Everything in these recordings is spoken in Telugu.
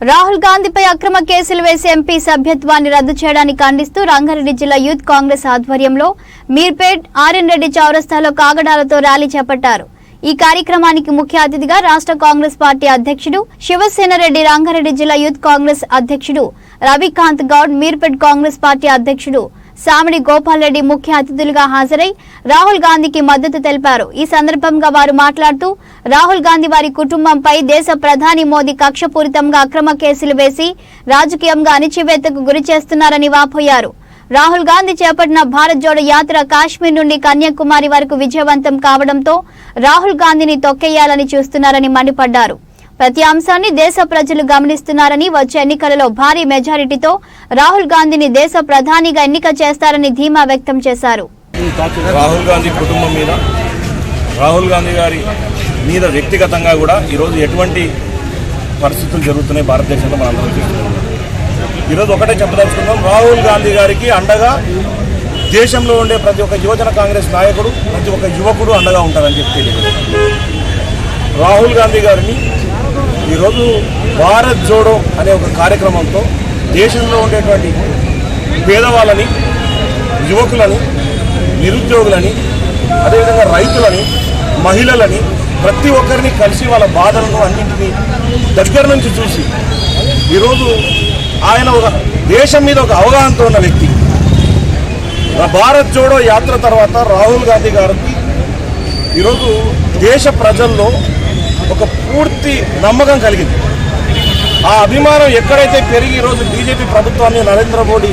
రాహుల్ గాంధీపై అక్రమ కేసులు వేసి ఎంపీ సభ్యత్వాన్ని రద్దు చేయడానికి ఖండిస్తూ రంగారెడ్డి జిల్లా యూత్ కాంగ్రెస్ ఆధ్వర్యంలో మీర్పేట్ ఆర్ఎన్ రెడ్డి చౌరస్తాలో కాగడాలతో ర్యాలీ చేపట్టారు. ఈ కార్యక్రమానికి ముఖ్య అతిథిగా రాష్ట్ర కాంగ్రెస్ పార్టీ అధ్యక్షుడు శివసేన రెడ్డి రంగారెడ్డి జిల్లా యూత్ కాంగ్రెస్ అధ్యక్షుడు రవికాంత్ గౌడ్ మీర్పేట్ కాంగ్రెస్ పార్టీ అధ్యక్షుడు సామిడి గోపాల్ రెడ్డి ముఖ్య అతిథులుగా హాజరై రాహుల్ గాంధీకి మద్దతు తెలిపారు. ఈ సందర్భంగా వారు మాట్లాడుతూ రాహుల్ గాంధీ వారి కుటుంబంపై దేశ ప్రధాని మోదీ కక్షపూరితంగా అక్రమ కేసులు వేసి రాజకీయంగా అణిచివేతకు గురి చేస్తున్నారని వాపోయారు. రాహుల్ గాంధీ చేపట్టిన భారత్ జోడో యాత్ర కాశ్మీర్ నుండి కన్యాకుమారి వరకు విజయవంతం కావడంతో రాహుల్ గాంధీని తొక్కేయాలని చూస్తున్నారని మండిపడ్డారు. ప్రతి అంశాన్ని దేశ ప్రజలు గమనిస్తున్నారని వచ్చే ఎన్నికలలో భారీ మెజారిటీతో రాహుల్ గాంధీని దేశ ప్రధానిగా ఎన్నిక చేస్తారని ధీమా వ్యక్తం చేశారు. రాహుల్ గాంధీ కుటుంబం మీద రాహుల్ గాంధీ గారి మీద వ్యక్తిగతంగా కూడా ఈరోజు ఎటువంటి పరిస్థితులు జరుగుతున్నాయి భారతదేశంలో మనం అందరం చూస్తున్నాం. ఈరోజు ఒకటే చెప్పదలుచుకున్నాం రాహుల్ గాంధీ గారికి అండగా దేశంలో ఉండే ప్రతి ఒక్క యువజన కాంగ్రెస్ నాయకుడు ప్రతి ఒక్క యువకుడు అండగా ఉంటారని చెప్పి రాహుల్ గాంధీ గారిని ఈరోజు భారత్ జోడో అనే ఒక కార్యక్రమంతో దేశంలో ఉండేటువంటి పేదవాళ్ళని యువకులని నిరుద్యోగులని అదేవిధంగా రైతులని మహిళలని ప్రతి ఒక్కరిని కలిసి వాళ్ళ బాధలను అన్నింటినీ దగ్గర నుంచి చూసి ఈరోజు ఆయన ఒక దేశం మీద ఒక అవగాహనతో ఉన్న వ్యక్తి. భారత్ జోడో యాత్ర తర్వాత రాహుల్ గాంధీ గారికి ఈరోజు దేశ ప్రజల్లో ఒక పూర్తి నమ్మకం కలిగింది. ఆ అభిమానం ఎక్కడైతే పెరిగి ఈరోజు బీజేపీ ప్రభుత్వాన్ని నరేంద్ర మోడీ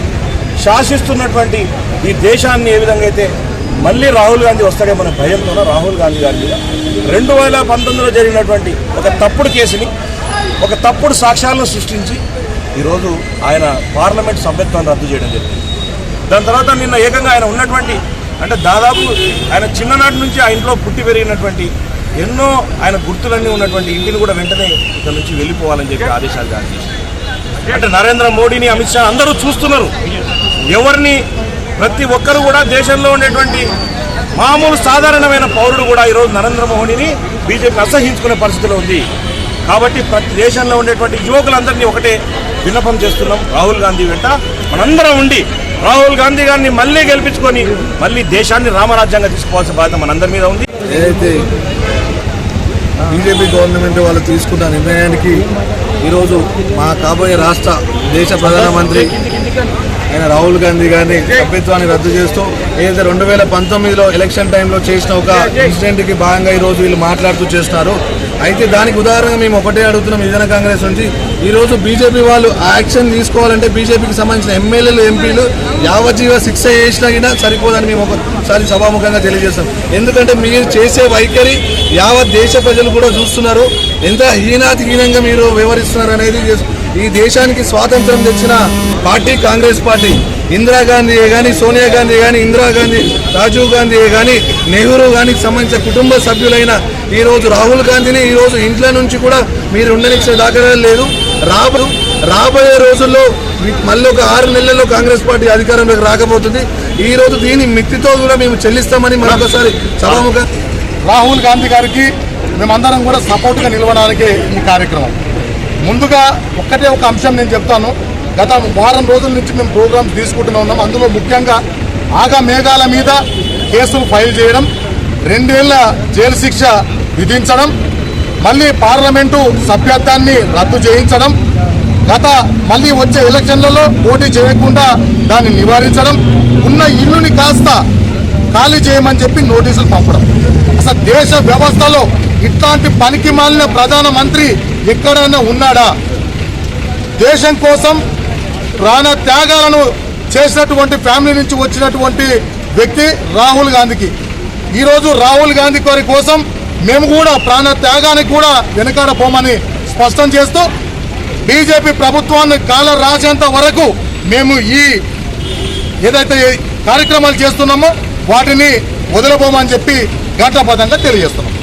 శాసిస్తున్నటువంటి ఈ దేశాన్ని ఏ విధంగా అయితే మళ్ళీ రాహుల్ గాంధీ వస్తాడేమన్న భయంతో రాహుల్ గాంధీ గారి మీద రెండు వేల పంతొమ్మిదిలో జరిగినటువంటి ఒక తప్పుడు కేసుని ఒక తప్పుడు సాక్ష్యాలను సృష్టించి ఈరోజు ఆయన పార్లమెంట్ సభ్యత్వాన్ని రద్దు చేయడం జరిగింది. దాని తర్వాత నిన్న ఏకంగా ఆయన ఉన్నటువంటి అంటే దాదాపు ఆయన చిన్ననాటి నుంచి ఆ ఇంట్లో పుట్టి పెరిగినటువంటి ఎన్నో ఆయన గుర్తులన్నీ ఉన్నటువంటి ఇంటిని కూడా వెంటనే ఇక్కడ నుంచి వెళ్ళిపోవాలని చెప్పి ఆదేశాలు జారీ చేశారు. అంటే నరేంద్ర మోడీని అమిత్ షా అందరూ చూస్తున్నారు. ఎవరిని ప్రతి ఒక్కరు కూడా దేశంలో ఉండేటువంటి మామూలు సాధారణమైన పౌరుడు కూడా ఈరోజు నరేంద్ర మోడీని బీజేపీ అసహించుకునే పరిస్థితిలో ఉంది. కాబట్టి ప్రతి దేశంలో ఉండేటువంటి యువకులందరినీ ఒకటే విన్నపం చేస్తున్నాం రాహుల్ గాంధీ వెంట. మనందరం ఉండి రాహుల్ గాంధీ గారిని మళ్ళీ గెలిపించుకొని మళ్ళీ దేశాన్ని రామరాజ్యంగా తీసుకోవాల్సిన బాధ్యత మనందరి మీద ఉంది. ఏదైతే బీజేపీ గవర్నమెంట్ వాళ్ళు తీసుకున్న నిర్ణయానికి ఈరోజు మా కాబోయే రాష్ట్ర దేశ ప్రధానమంత్రి ఆయన రాహుల్ గాంధీ గారిని సభ్యత్వాన్ని రద్దు చేస్తూ ఏదైతే రెండు వేల పంతొమ్మిదిలో ఎలక్షన్ టైంలో చేసిన ఒక ఇన్సిడెంట్కి భాగంగా ఈరోజు వీళ్ళు మాట్లాడుతూ చేస్తున్నారు. అయితే దానికి ఉదాహరణగా మేము ఒకటే అడుగుతున్నాం యువజన కాంగ్రెస్ నుంచి. ఈరోజు బీజేపీ వాళ్ళు యాక్షన్ తీసుకోవాలంటే బీజేపీకి సంబంధించిన ఎమ్మెల్యేలు ఎంపీలు యావజ్జీవ శిక్ష చేసినా సరిపోదని మేము ఒకసారి సభాముఖంగా తెలియజేస్తాం. ఎందుకంటే మీరు చేసే వైఖరి యావత్ దేశ ప్రజలు కూడా చూస్తున్నారు. ఎంత హీనాతిహీనంగా మీరు వివరిస్తున్నారు అనేది ఈ దేశానికి స్వాతంత్రం తెచ్చిన పార్టీ కాంగ్రెస్ పార్టీ ఇందిరాగాంధీయే కానీ సోనియా గాంధీ కానీ ఇందిరాగాంధీ రాజీవ్ గాంధీయే కానీ నెహ్రూ గానికి సంబంధించిన కుటుంబ సభ్యులైన ఈరోజు రాహుల్ గాంధీని ఈరోజు ఇంట్లో నుంచి కూడా మీరు ఉండనిచ్చే దాఖలా లేదు రాబో రాబోయే రోజుల్లో మళ్ళీ ఒక ఆరు నెలల్లో కాంగ్రెస్ పార్టీ అధికారంలోకి రాకపోతుంది. ఈ రోజు దీని మిత్తితో కూడా మేము చెల్లిస్తామని మరొకసారి సభాముఖ రాహుల్ గాంధీ గారికి మేమందరం కూడా సపోర్ట్గా నిలవడానికి ఈ కార్యక్రమం. ముందుగా ఒక్కటే ఒక అంశం నేను చెప్తాను. గత వారం రోజుల నుంచి మేము ప్రోగ్రామ్స్ తీసుకుంటూనే ఉన్నాం. అందులో ముఖ్యంగా ఆగా మేఘాల మీద కేసులు ఫైల్ చేయడం రెండేళ్ళ జైలు శిక్ష విధించడం మళ్ళీ పార్లమెంటు సభ్యత్వాన్ని రద్దు చేయించడం గత మళ్ళీ వచ్చే ఎలక్షన్లలో పోటీ చేయకుండా దాన్ని నివారించడం ఉన్న ఇల్లుని కాస్త ఖాళీ చేయమని చెప్పి నోటీసులు పంపడం. అసలు దేశ వ్యవస్థలో ఇట్లాంటి పనికి మాలిన ప్రధానమంత్రి ఎక్కడైనా ఉన్నాడా? దేశం కోసం ప్రాణ త్యాగాలను చేసినటువంటి ఫ్యామిలీ నుంచి వచ్చినటువంటి వ్యక్తి రాహుల్ గాంధీకి. ఈరోజు రాహుల్ గాంధీ గారి కోసం మేము కూడా ప్రాణ త్యాగానికి కూడా వెనకాడపోమని స్పష్టం చేస్తూ బీజేపీ ప్రభుత్వాన్ని కాల రాసేంత వరకు మేము ఈ ఏదైతే కార్యక్రమాలు చేస్తున్నామో వాటిని వదిలిపోమని చెప్పి ఘంటాపదంగా తెలియజేస్తున్నాం.